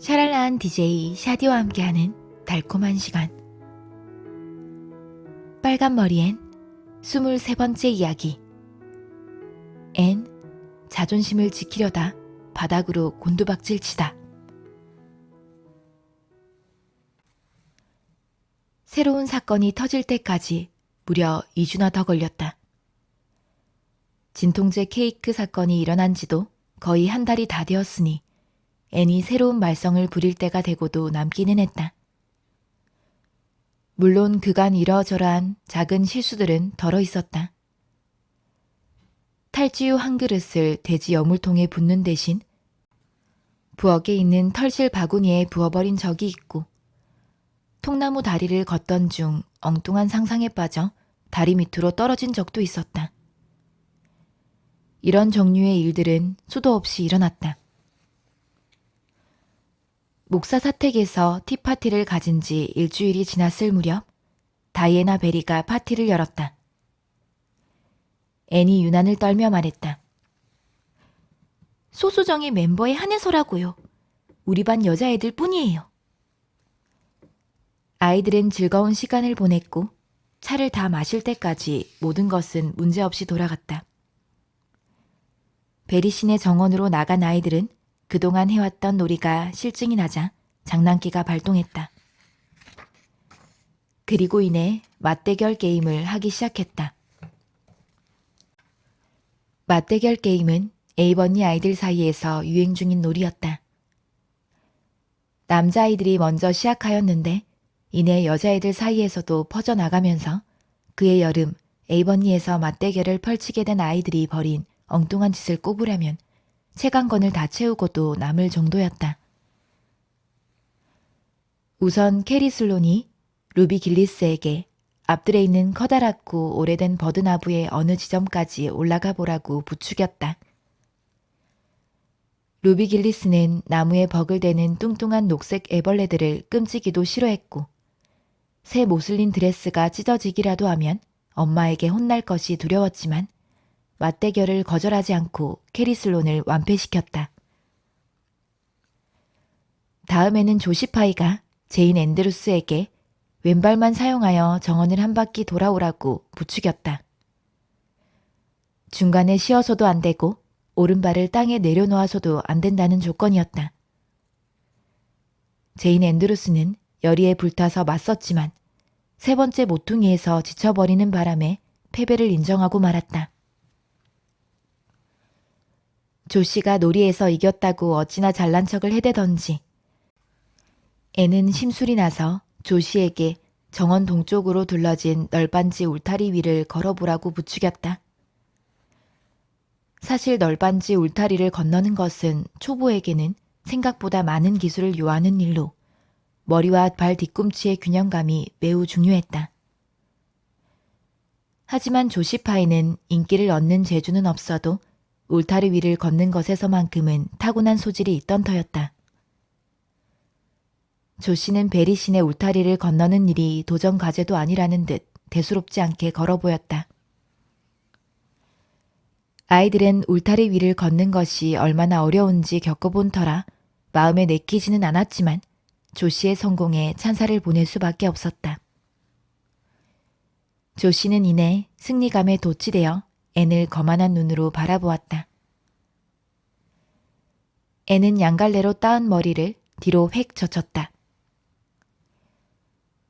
샤랄라한 DJ 샤디와 함께하는 달콤한 시간. 빨간 머리엔 23번째 이야기. 앤, 자존심을 지키려다 바닥으로 곤두박질 치다. 새로운 사건이 터질 때까지 무려 2주나 더 걸렸다. 진통제 케이크 사건이 일어난 지도 거의 한 달이 다 되었으니 앤이 새로운 말썽을 부릴 때가 되고도 남기는 했다. 물론 그간 이러저러한 작은 실수들은 덜어 있었다. 탈지우 한 그릇을 돼지 여물통에 붓는 대신 부엌에 있는 털실 바구니에 부어버린 적이 있고 통나무 다리를 걷던 중 엉뚱한 상상에 빠져 다리 밑으로 떨어진 적도 있었다. 이런 종류의 일들은 수도 없이 일어났다. 목사 사택에서 티파티를 가진 지 일주일이 지났을 무렵 다이애나 베리가 파티를 열었다. 앤이 유난을 떨며 말했다. 소수정의 멤버에 한해서라고요. 우리 반 여자애들 뿐이에요. 아이들은 즐거운 시간을 보냈고 차를 다 마실 때까지 모든 것은 문제없이 돌아갔다. 베리 씨네 정원으로 나간 아이들은 그동안 해왔던 놀이가 실증이 나자 장난기가 발동했다. 그리고 이내 맞대결 게임을 하기 시작했다. 맞대결 게임은 에이번니 아이들 사이에서 유행 중인 놀이였다. 남자아이들이 먼저 시작하였는데 이내 여자애들 사이에서도 퍼져나가면서 그의 여름 에이번니에서 맞대결을 펼치게 된 아이들이 벌인 엉뚱한 짓을 꼽으려면 채광건을 다 채우고도 남을 정도였다. 우선 캐리 슬론이 루비 길리스에게 앞들에 있는 커다랗고 오래된 버드나무의 어느 지점까지 올라가 보라고 부추겼다. 루비 길리스는 나무에 버글대는 뚱뚱한 녹색 애벌레들을 끔찍이도 싫어했고 새 모슬린 드레스가 찢어지기라도 하면 엄마에게 혼날 것이 두려웠지만 맞대결을 거절하지 않고 캐리슬론을 완패시켰다. 다음에는 조시파이가 제인 앤드루스에게 왼발만 사용하여 정원을 한 바퀴 돌아오라고 부추겼다. 중간에 쉬어서도 안 되고 오른발을 땅에 내려놓아서도 안 된다는 조건이었다. 제인 앤드루스는 열의에 불타서 맞섰지만 세 번째 모퉁이에서 지쳐버리는 바람에 패배를 인정하고 말았다. 조 씨가 놀이에서 이겼다고 어찌나 잘난 척을 해대던지. 애는 심술이 나서 조 씨에게 정원 동쪽으로 둘러진 널빤지 울타리 위를 걸어보라고 부추겼다. 사실 널빤지 울타리를 건너는 것은 초보에게는 생각보다 많은 기술을 요하는 일로 머리와 발 뒤꿈치의 균형감이 매우 중요했다. 하지만 조시파이는 인기를 얻는 재주는 없어도 울타리 위를 걷는 것에서만큼은 타고난 소질이 있던 터였다. 조 씨는 베리 신의 울타리를 건너는 일이 도전 과제도 아니라는 듯 대수롭지 않게 걸어 보였다. 아이들은 울타리 위를 걷는 것이 얼마나 어려운지 겪어본 터라 마음에 내키지는 않았지만 조 씨의 성공에 찬사를 보낼 수밖에 없었다. 조 씨는 이내 승리감에 도취되어 앤을 거만한 눈으로 바라보았다. 앤은 양갈래로 따은 머리를 뒤로 획 젖혔다.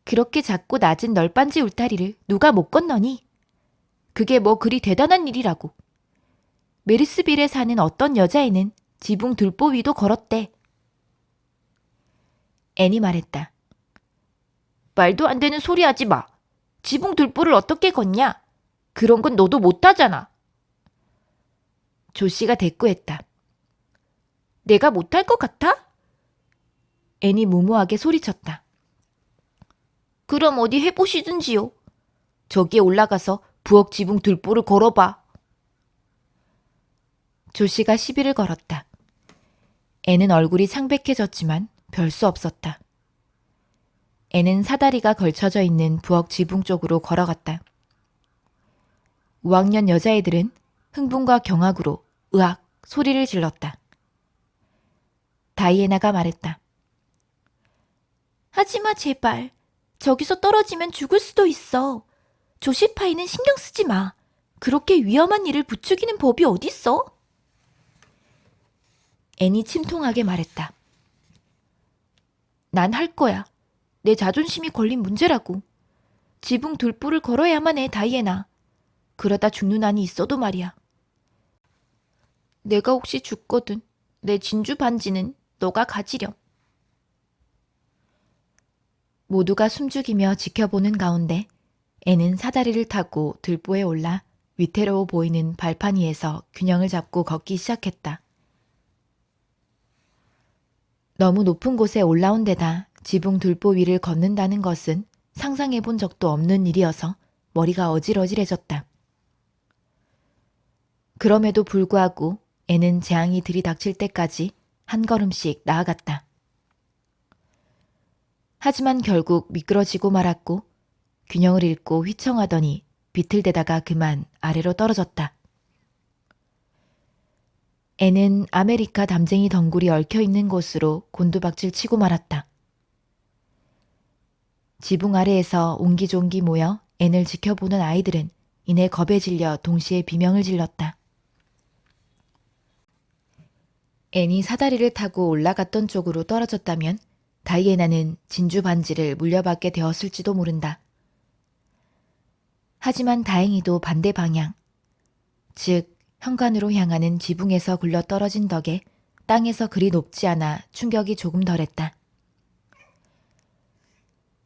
그렇게 작고 낮은 널빤지 울타리를 누가 못 건너니? 그게 뭐 그리 대단한 일이라고. 메리스빌에 사는 어떤 여자애는 지붕 들보 위도 걸었대. 앤이 말했다. 말도 안 되는 소리 하지 마. 지붕 들보를 어떻게 걷냐? 그런 건 너도 못하잖아. 조 씨가 대꾸했다. 내가 못할 것 같아? 앤이 무모하게 소리쳤다. 그럼 어디 해보시든지요. 저기에 올라가서 부엌 지붕 들보를 걸어봐. 조 씨가 시비를 걸었다. 애는 얼굴이 창백해졌지만 별 수 없었다. 애는 사다리가 걸쳐져 있는 부엌 지붕 쪽으로 걸어갔다. 5학년 여자애들은 흥분과 경악으로 으악 소리를 질렀다. 다이애나가 말했다. 하지마, 제발. 저기서 떨어지면 죽을 수도 있어. 조시파이는 신경 쓰지 마. 그렇게 위험한 일을 부추기는 법이 어딨어? 애니 침통하게 말했다. 난 할 거야. 내 자존심이 걸린 문제라고. 지붕 둘불을 걸어야만 해, 다이애나. 그러다 죽는 한이 있어도 말이야. 내가 혹시 죽거든. 내 진주 반지는 너가 가지렴. 모두가 숨죽이며 지켜보는 가운데 애는 사다리를 타고 들보에 올라 위태로워 보이는 발판 위에서 균형을 잡고 걷기 시작했다. 너무 높은 곳에 올라온 데다 지붕 들보 위를 걷는다는 것은 상상해 본 적도 없는 일이어서 머리가 어질어질해졌다. 그럼에도 불구하고 애는 재앙이 들이닥칠 때까지 한 걸음씩 나아갔다. 하지만 결국 미끄러지고 말았고 균형을 잃고 휘청하더니 비틀대다가 그만 아래로 떨어졌다. 애는 아메리카 담쟁이 덩굴이 얽혀 있는 곳으로 곤두박질 치고 말았다. 지붕 아래에서 옹기종기 모여 애를 지켜보는 아이들은 이내 겁에 질려 동시에 비명을 질렀다. 앤이 사다리를 타고 올라갔던 쪽으로 떨어졌다면 다이애나는 진주 반지를 물려받게 되었을지도 모른다. 하지만 다행히도 반대 방향, 즉 현관으로 향하는 지붕에서 굴러 떨어진 덕에 땅에서 그리 높지 않아 충격이 조금 덜했다.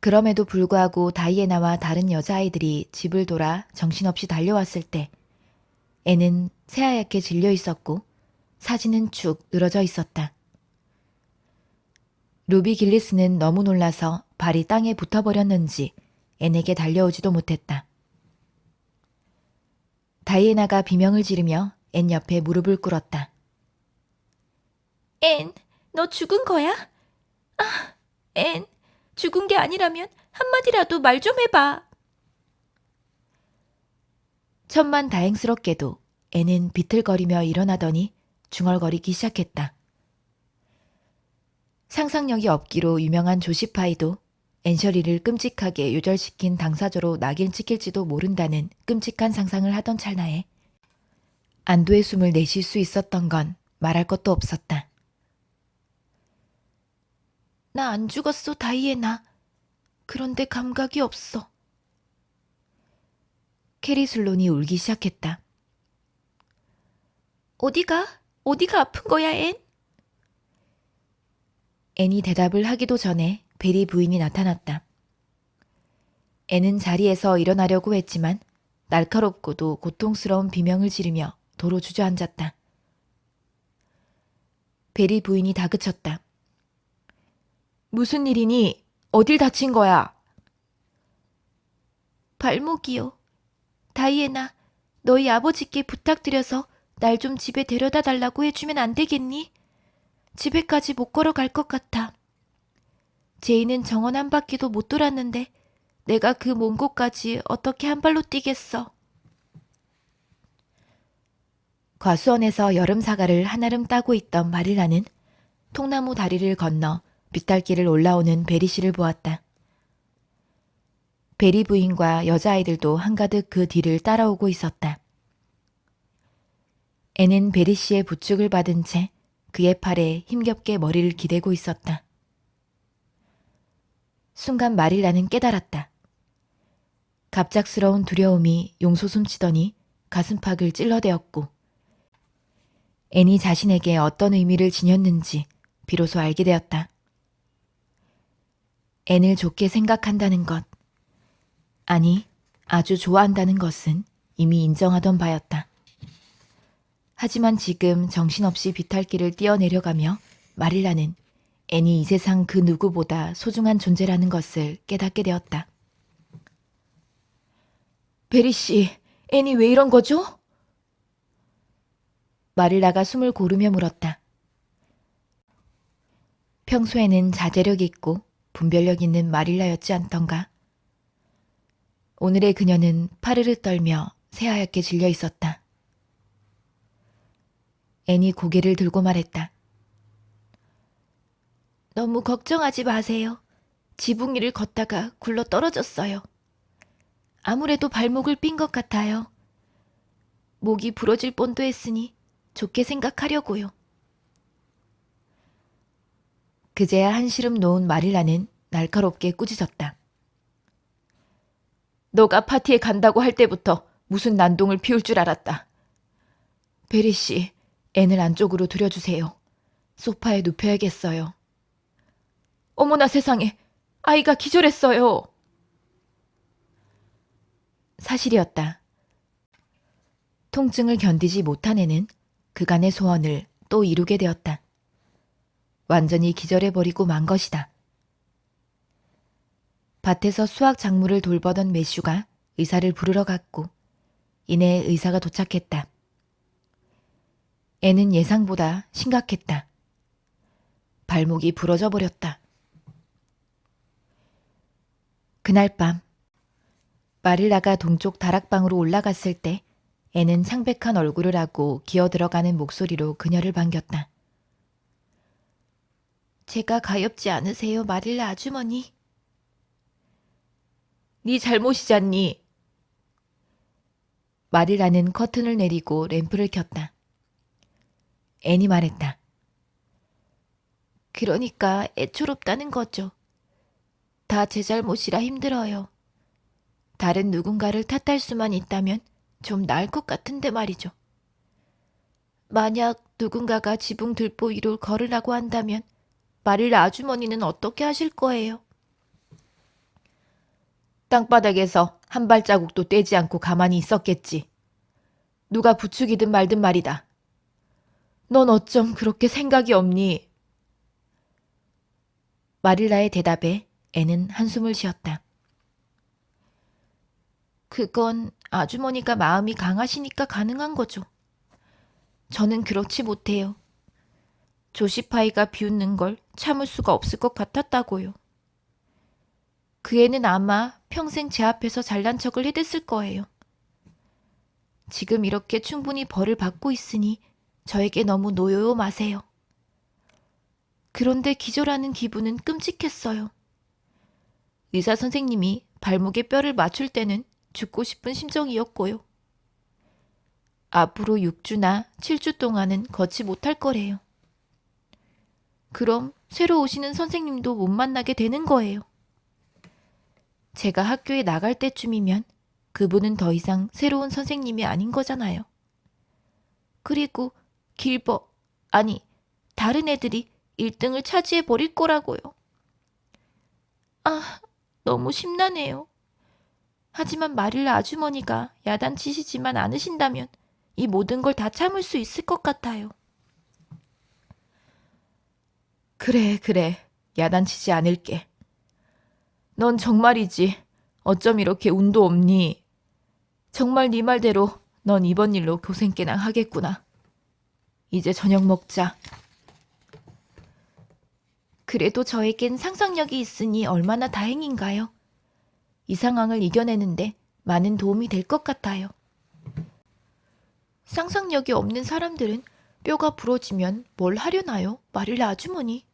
그럼에도 불구하고 다이애나와 다른 여자아이들이 집을 돌아 정신없이 달려왔을 때 애는 새하얗게 질려 있었고 사진은 축 늘어져 있었다. 루비 길리스는 너무 놀라서 발이 땅에 붙어버렸는지 앤에게 달려오지도 못했다. 다이애나가 비명을 지르며 앤 옆에 무릎을 꿇었다. 앤, 너 죽은 거야? 아, 앤, 죽은 게 아니라면 한마디라도 말 좀 해봐. 천만 다행스럽게도 앤은 비틀거리며 일어나더니 중얼거리기 시작했다. 상상력이 없기로 유명한 조시파이도 앤셔리를 끔찍하게 요절시킨 당사자로 낙인 찍힐지도 모른다는 끔찍한 상상을 하던 찰나에 안도의 숨을 내쉴 수 있었던 건 말할 것도 없었다. 나 안 죽었어, 다이애나. 그런데 감각이 없어. 캐리 슬론이 울기 시작했다. 어디가? 어디가 아픈 거야, 앤? 앤이 대답을 하기도 전에 베리 부인이 나타났다. 앤은 자리에서 일어나려고 했지만 날카롭고도 고통스러운 비명을 지르며 도로 주저앉았다. 베리 부인이 다그쳤다. 무슨 일이니? 어딜 다친 거야? 발목이요. 다이애나, 너희 아버지께 부탁드려서 날 좀 집에 데려다 달라고 해주면 안 되겠니? 집에까지 못 걸어갈 것 같아. 제이는 정원 한 바퀴도 못 돌았는데 내가 그 먼 곳까지 어떻게 한 발로 뛰겠어. 과수원에서 여름 사과를 한아름 따고 있던 마릴라는 통나무 다리를 건너 빗달길을 올라오는 베리 씨를 보았다. 베리 부인과 여자아이들도 한가득 그 뒤를 따라오고 있었다. 애는 베리 씨의 부축을 받은 채 그의 팔에 힘겹게 머리를 기대고 있었다. 순간 마릴라는 깨달았다. 갑작스러운 두려움이 용솟음치더니 가슴팍을 찔러대었고 애니 자신에게 어떤 의미를 지녔는지 비로소 알게 되었다. 앤을 좋게 생각한다는 것, 아니, 아주 좋아한다는 것은 이미 인정하던 바였다. 하지만 지금 정신없이 비탈길을 뛰어내려가며 마릴라는 앤이 이 세상 그 누구보다 소중한 존재라는 것을 깨닫게 되었다. 베리 씨, 앤이 왜 이런 거죠? 마릴라가 숨을 고르며 물었다. 평소에는 자제력 있고 분별력 있는 마릴라였지 않던가. 오늘의 그녀는 파르르 떨며 새하얗게 질려 있었다. 앤이 고개를 들고 말했다. 너무 걱정하지 마세요. 지붕 위를 걷다가 굴러 떨어졌어요. 아무래도 발목을 삔 것 같아요. 목이 부러질 뻔도 했으니 좋게 생각하려고요. 그제야 한시름 놓은 마릴라는 날카롭게 꾸짖었다. 너가 파티에 간다고 할 때부터 무슨 난동을 피울 줄 알았다. 베리 씨, 앤을 안쪽으로 들여주세요. 소파에 눕혀야겠어요. 어머나 세상에, 아이가 기절했어요. 사실이었다. 통증을 견디지 못한 애는 그간의 소원을 또 이루게 되었다. 완전히 기절해버리고 만 것이다. 밭에서 수확 작물을 돌보던 매슈가 의사를 부르러 갔고 이내 의사가 도착했다. 애는 예상보다 심각했다. 발목이 부러져 버렸다. 그날 밤 마릴라가 동쪽 다락방으로 올라갔을 때 애는 창백한 얼굴을 하고 기어 들어가는 목소리로 그녀를 반겼다. 제가 가엾지 않으세요, 마릴라 아주머니? 네 잘못이잖니. 마릴라는 커튼을 내리고 램프를 켰다. 애니 말했다. 그러니까 애초롭다는 거죠. 다 제 잘못이라 힘들어요. 다른 누군가를 탓할 수만 있다면 좀 나을 것 같은데 말이죠. 만약 누군가가 지붕 들보 위로 걸으라고 한다면 마릴라 아주머니는 어떻게 하실 거예요? 땅바닥에서 한 발자국도 떼지 않고 가만히 있었겠지. 누가 부추기든 말든 말이다. 넌 어쩜 그렇게 생각이 없니? 마릴라의 대답에 애는 한숨을 쉬었다. 그건 아주머니가 마음이 강하시니까 가능한 거죠. 저는 그렇지 못해요. 조시파이가 비웃는 걸 참을 수가 없을 것 같았다고요. 그 애는 아마 평생 제 앞에서 잘난 척을 해댔을 거예요. 지금 이렇게 충분히 벌을 받고 있으니 저에게 너무 노여요 마세요. 그런데 기절하는 기분은 끔찍했어요. 의사 선생님이 발목에 뼈를 맞출 때는 죽고 싶은 심정이었고요. 앞으로 6주나 7주 동안은 걷지 못할 거래요. 그럼 새로 오시는 선생님도 못 만나게 되는 거예요. 제가 학교에 나갈 때쯤이면 그분은 더 이상 새로운 선생님이 아닌 거잖아요. 그리고 길버, 아니, 다른 애들이 1등을 차지해 버릴 거라고요. 아, 너무 심란해요. 하지만 마릴라 아주머니가 야단치시지만 않으신다면 이 모든 걸 다 참을 수 있을 것 같아요. 그래, 그래. 야단치지 않을게. 넌 정말이지. 어쩜 이렇게 운도 없니? 정말 네 말대로 넌 이번 일로 고생깨나 하겠구나. 이제 저녁 먹자. 그래도 저에겐 상상력이 있으니 얼마나 다행인가요? 이 상황을 이겨내는데 많은 도움이 될 것 같아요. 상상력이 없는 사람들은 뼈가 부러지면 뭘 하려나요? 마릴라 아주머니.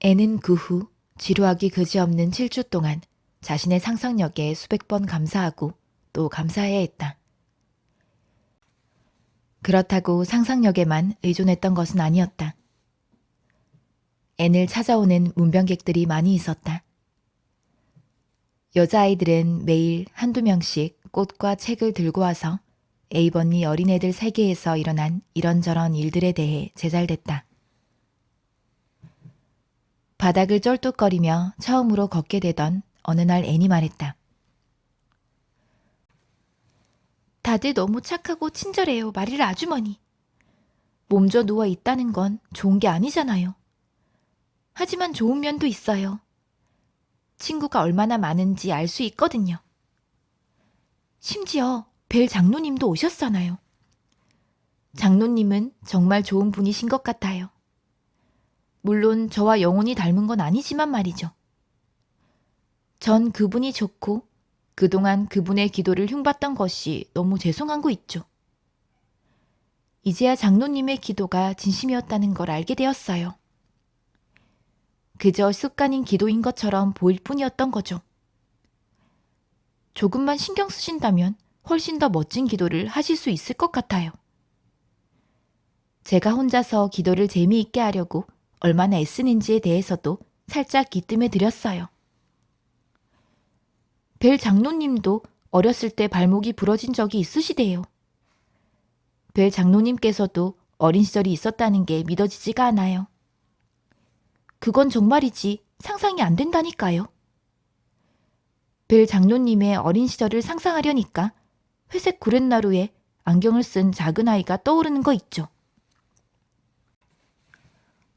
애는 그 후 지루하기 그지없는 7주 동안 자신의 상상력에 수백 번 감사하고 또 감사해야 했다. 그렇다고 상상력에만 의존했던 것은 아니었다. 앤을 찾아오는 문병객들이 많이 있었다. 여자아이들은 매일 한두 명씩 꽃과 책을 들고 와서 에이번리 어린애들 세계에서 일어난 이런저런 일들에 대해 제잘됐다. 바닥을 쩔뚝거리며 처음으로 걷게 되던 어느 날 애니 말했다. 다들 너무 착하고 친절해요, 마릴라 아주머니. 몸져 누워 있다는 건 좋은 게 아니잖아요. 하지만 좋은 면도 있어요. 친구가 얼마나 많은지 알 수 있거든요. 심지어 벨 장로님도 오셨잖아요. 장로님은 정말 좋은 분이신 것 같아요. 물론 저와 영혼이 닮은 건 아니지만 말이죠. 전 그분이 좋고 그동안 그분의 기도를 흉봤던 것이 너무 죄송한 거 있죠. 이제야 장로님의 기도가 진심이었다는 걸 알게 되었어요. 그저 습관인 기도인 것처럼 보일 뿐이었던 거죠. 조금만 신경 쓰신다면 훨씬 더 멋진 기도를 하실 수 있을 것 같아요. 제가 혼자서 기도를 재미있게 하려고 얼마나 애쓰는지에 대해서도 살짝 기뜸해 드렸어요. 벨 장로님도 어렸을 때 발목이 부러진 적이 있으시대요. 벨 장로님께서도 어린 시절이 있었다는 게 믿어지지가 않아요. 그건 정말이지 상상이 안 된다니까요. 벨 장로님의 어린 시절을 상상하려니까 회색 구렛나루에 안경을 쓴 작은 아이가 떠오르는 거 있죠.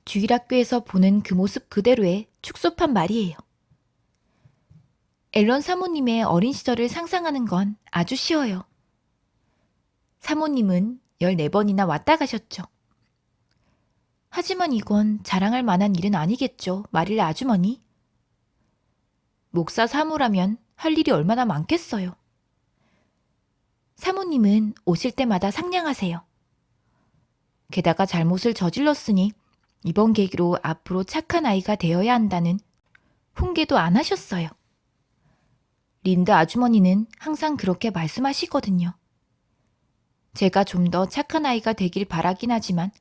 주일학교에서 보는 그 모습 그대로의 축소판 말이에요. 앨런 사모님의 어린 시절을 상상하는 건 아주 쉬워요. 사모님은 14번이나 왔다 가셨죠. 하지만 이건 자랑할 만한 일은 아니겠죠, 마릴라 아주머니. 목사 사무라면 할 일이 얼마나 많겠어요. 사모님은 오실 때마다 상냥하세요. 게다가 잘못을 저질렀으니 이번 계기로 앞으로 착한 아이가 되어야 한다는 훈계도 안 하셨어요. 린드 아주머니는 항상 그렇게 말씀하시거든요. 제가 좀 더 착한 아이가 되길 바라긴 하지만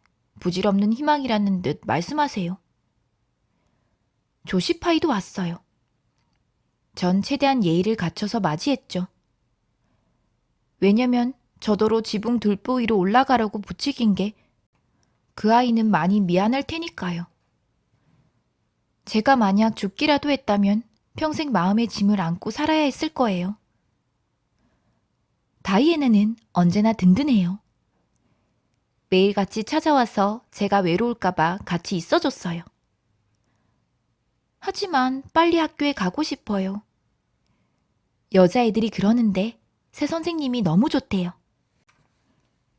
부질없는 희망이라는 듯 말씀하세요. 조시파이도 왔어요. 전 최대한 예의를 갖춰서 맞이했죠. 왜냐면 저더러 지붕 들보 위로 올라가려고 부추긴 게 그 아이는 많이 미안할 테니까요. 제가 만약 죽기라도 했다면 평생 마음의 짐을 안고 살아야 했을 거예요. 다이애나는 언제나 든든해요. 매일 같이 찾아와서 제가 외로울까봐 같이 있어줬어요. 하지만 빨리 학교에 가고 싶어요. 여자애들이 그러는데 새 선생님이 너무 좋대요.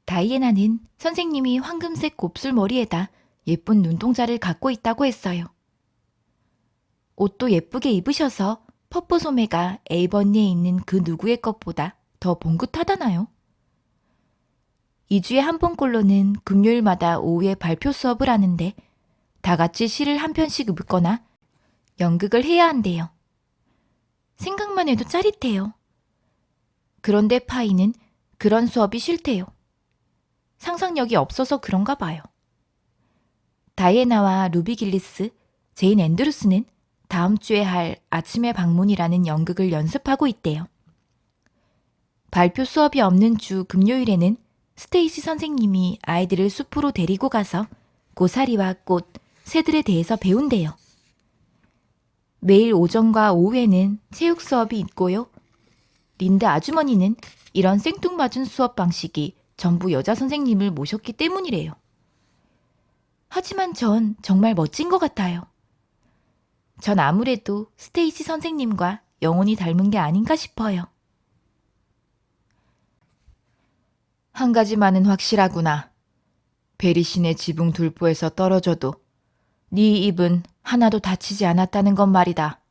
다이애나는 선생님이 황금색 곱슬 머리에다 예쁜 눈동자를 갖고 있다고 했어요. 옷도 예쁘게 입으셔서 퍼프 소매가 에이버니에 있는 그 누구의 것보다 더 봉긋하다나요? 2주에 한 번꼴로는 금요일마다 오후에 발표 수업을 하는데 다 같이 시를 한 편씩 읽거나 연극을 해야 한대요. 생각만 해도 짜릿해요. 그런데 파이는 그런 수업이 싫대요. 상상력이 없어서 그런가 봐요. 다이애나와 루비 길리스, 제인 앤드루스는 다음 주에 할 아침의 방문이라는 연극을 연습하고 있대요. 발표 수업이 없는 주 금요일에는 스테이시 선생님이 아이들을 숲으로 데리고 가서 고사리와 꽃, 새들에 대해서 배운대요. 매일 오전과 오후에는 체육 수업이 있고요. 린드 아주머니는 이런 생뚱맞은 수업 방식이 전부 여자 선생님을 모셨기 때문이래요. 하지만 전 정말 멋진 것 같아요. 전 아무래도 스테이시 선생님과 영혼이 닮은 게 아닌가 싶어요. 한 가지만은 확실하구나. 베리신의 지붕 둘보에서 떨어져도 네 입은 하나도 다치지 않았다는 건 말이다.